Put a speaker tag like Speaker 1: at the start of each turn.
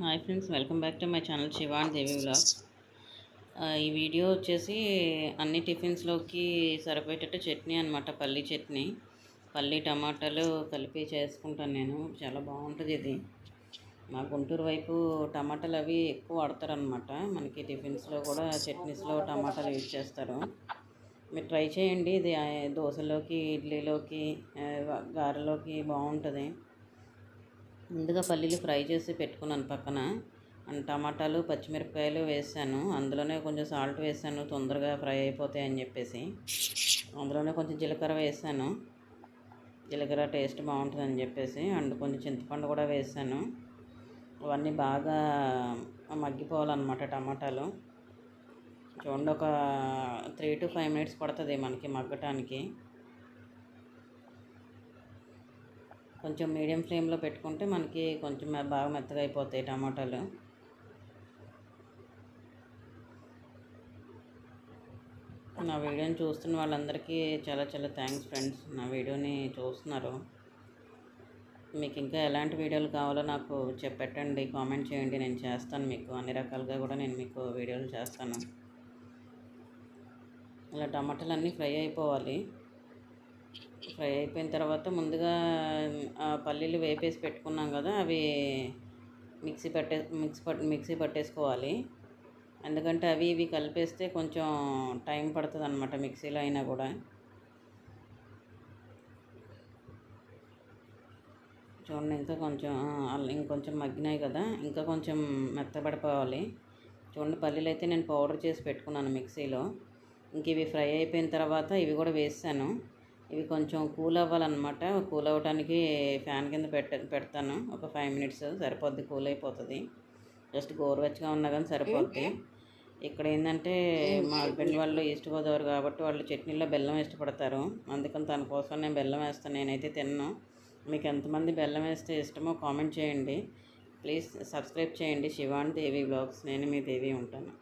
Speaker 1: Hi friends welcome back to my channel Shivan Devi vlogs. ఈ video వచ్చేసి అన్ని టిఫిన్స్లోకి సరిపోయేటట్టు చట్నీ అనమాట పల్లి చట్నీ. పల్లి టమాటాలు కలిపి చేసుకుంటాను నేను చాలా బాగుంటుంది ఇది. మా గుంటూరు వైపు టమాటాలు అవి ఎక్కువ వాడతారనమాట మనకి టిఫిన్స్లో కూడా చట్నీస్లో టమాటాలు యూజ్ చేస్తారు. మీరు ట్రై చేయండి ఇది దోశలోకి ఇడ్లీలోకి గారెలోకి బాగుంటుంది. ముందుగా పల్లీలు ఫ్రై చేసి పెట్టుకున్నాను పక్కన. అండ్ టమాటాలు పచ్చిమిరపకాయలు వేసాను. అందులోనే కొంచెం సాల్ట్ వేసాను. తొందరగా ఫ్రై అయిపోతాయి అని చెప్పేసి. అందులోనే కొంచెం జీలకర్ర వేసాను. జీలకర్ర టేస్ట్ బాగుంటుందని చెప్పేసి. అండ్ కొంచెం చింతపండు కూడా వేసాను. అవన్నీ బాగా మగ్గిపోవాలన్నమాట టమాటాలు. చూడండి ఒక త్రీ టు ఫైవ్ మినిట్స్ పడుతుంది మనకి మగ్గటానికి. కొంచెం మీడియం ఫ్లేమ్లో పెట్టుకుంటే మనకి కొంచెం బాగా మెత్తగా అయిపోతాయి టమాటాలు. నా వీడియోని చూస్తున్న వాళ్ళందరికీ చాలా చాలా థ్యాంక్స్ ఫ్రెండ్స్. నా వీడియోని చూస్తున్నారు. మీకు ఇంకా ఎలాంటి వీడియోలు కావాలో నాకు చెప్పెట్టండి. కామెంట్ చేయండి. నేను చేస్తాను మీకు. అన్ని రకాలుగా కూడా నేను మీకు వీడియోలు చేస్తాను. ఇలా టమాటాలు అన్నీ ఫ్రై అయిపోవాలి. ఫ్రై అయిపోయిన తర్వాత ముందుగా పల్లీలు వేపేసి పెట్టుకున్నాం కదా అవి మిక్సీ పట్టే మిక్సీ పట్ మిక్సీ పట్టేసుకోవాలి. ఎందుకంటే అవి ఇవి కలిపేస్తే కొంచెం టైం పడుతుంది అనమాట మిక్సీలో అయినా కూడా. చూడండి ఇంకా కొంచెం ఇంకొంచెం మగ్గినాయి కదా ఇంకా కొంచెం మెత్తబడిపోవాలి. చూడండి పల్లీలు అయితే నేను పౌడర్ చేసి పెట్టుకున్నాను మిక్సీలో. ఇంక ఇవి ఫ్రై అయిపోయిన తర్వాత ఇవి కూడా వేసాను ఇవి కొంచెం కూల్ అవ్వాలన్నమాట కూల్ అవ్వడానికి ఫ్యాన్ కింద పెట్ట పెడతాను. ఒక ఫైవ్ మినిట్స్ సరిపోద్ది కూల్ అయిపోతుంది జస్ట్ గోరువెచ్చగా ఉన్నా కానీ సరిపోద్ది. ఇక్కడ ఏంటంటే మా హస్బెండ్ వాళ్ళు ఈస్ట్ గోదావరి కాబట్టి వాళ్ళు చట్నీలో బెల్లం ఇష్టపడతారు. అందుకని తన కోసం నేను బెల్లం వేస్తాను. నేనైతే తిన్నాను మీకు ఎంతమంది బెల్లం వేస్తే ఇష్టమో కామెంట్ చేయండి. ప్లీజ్ సబ్స్క్రైబ్ చేయండి. శివాన్ దేవి బ్లాగ్స్. నేను మీ దేవి ఉంటాను.